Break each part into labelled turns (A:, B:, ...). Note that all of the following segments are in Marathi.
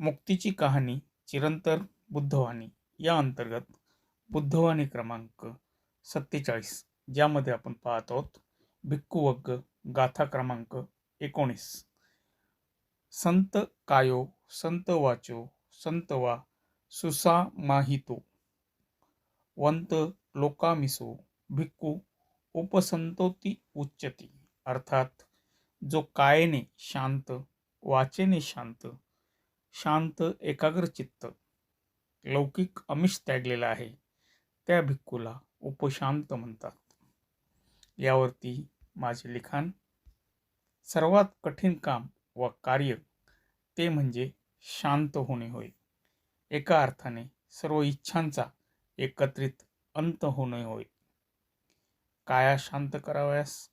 A: मुक्तीची कहाणी चिरंतर बुद्धवाणी या अंतर्गत बुद्धवाणी क्रमांक सत्तेचाळीस ज्यामध्ये आपण पाहत आहोत भिक्खुवग्ग गाथा क्रमांक एकोणीस. संत कायो संत वाचो संत वा सुसा माहितो वंत लोकामिसो भिक्खू उपसंतोती उच्चती अर्थात जो कायेने शांत वाचेने शांत शांत एकाग्रचित्त लौकिक अमिष त्यागलेला आहे. त्या भिक्खूला उपशांत म्हणतात. यावरती माझे लिखाण सर्वात कठीण काम व कार्य ते म्हणजे शांत होणे होय. एका अर्थाने सर्व इच्छांचा एकत्रित अंत होणे होय. काया शांत करावयास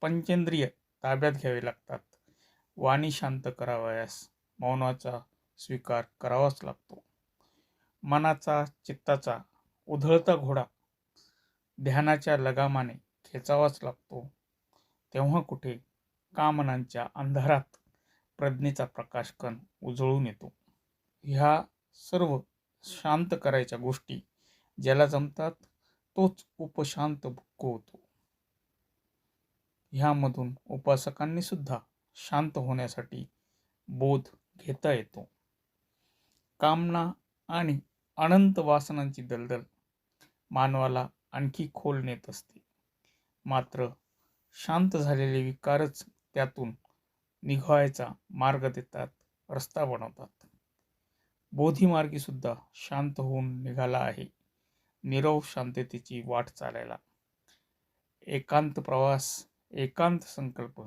A: पंचेंद्रिय ताब्यात घ्यावे लागतात. वाणी शांत करावयास मौनाचा स्वीकार करावाच लागतो. मनाचा चित्ताचा उधळता घोडा ध्यानाच्या लगामाने खेचावाच लागतो. तेव्हा कुठे कामनांच्या अंधारात प्रज्ञेचा प्रकाशकण उजळून येतो. ह्या सर्व शांत करायच्या गोष्टी ज्याला जमतात तोच उपशांत भुक्को होतो. ह्यामधून उपासकांनी सुद्धा शांत होण्यासाठी बोध घेता येतो. कामना आणि अनंत वासनांची दलदल मानवाला आणखी खोल नेत असते. मात्र शांत झालेले विकारच त्यातून निघवायचा मार्ग देतात रस्ता बनवतात. बोधीमार्गीसुद्धा शांत होऊन निघाला आहे. निरव शांततेची वाट चालायला. एकांत प्रवास एकांत संकल्प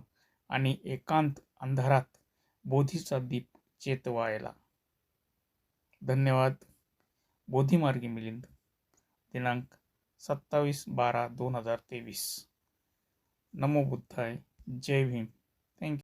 A: आणि एकांत अंधारात बोधीचा दीप चेतवायला धन्यवाद. बोधीमार्गी मिलिंद. दिनांक सत्तावीस बारा दोन हजार तेवीस. नमो बुद्धाय. जय भीम.